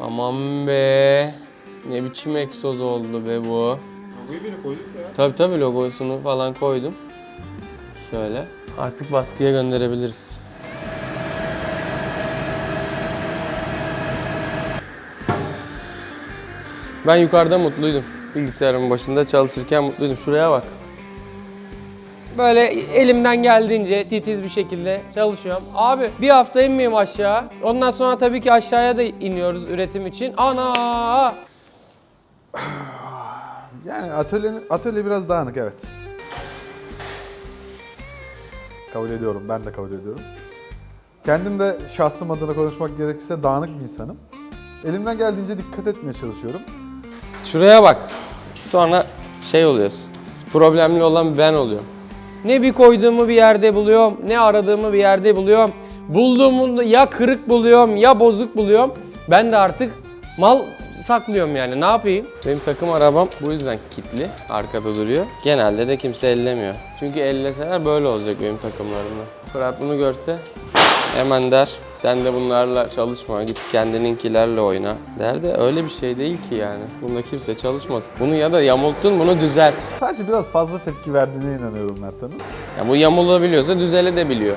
Aman be. Ne biçim egzoz oldu be bu. Logoyu beni koyduk ya. Tabi tabi logosunu falan koydum. Şöyle. Artık baskıya gönderebiliriz. Ben yukarıda mutluydum. Bilgisayarın başında çalışırken mutluydum. Şuraya bak. Böyle elimden geldiğince titiz bir şekilde çalışıyorum. Abi bir hafta inmeyeyim aşağı. Ondan sonra tabii ki aşağıya da iniyoruz üretim için. Ana! Yani atölyenin, atölye biraz dağınık evet. Kabul ediyorum, ben de kabul ediyorum. Kendim de şahsım adına konuşmak gerekirse dağınık bir insanım. Elimden geldiğince dikkat etmeye çalışıyorum. Şuraya bak. Sonra şey oluyorsun. Problemli olan ben oluyorum. Ne bir koyduğumu bir yerde buluyorum, ne aradığımı bir yerde buluyorum. Bulduğumu ya kırık buluyorum ya bozuk buluyorum. Ben de artık mal saklıyorum yani ne yapayım? Benim takım arabam bu yüzden kilitli, arkada duruyor. Genelde de kimse ellemiyor. Çünkü elleseler böyle olacak benim takımlarımda. Fırat bunu görse hemen der sen de bunlarla çalışma git kendininkilerle oyna der de öyle bir şey değil ki yani. Bunda kimse çalışmasın. Bunu ya da yamulttun bunu düzelt. Sadece biraz fazla tepki verdiğine inanıyorum Mert Hanım. Ya bu yamulabiliyorsa düzelebiliyor.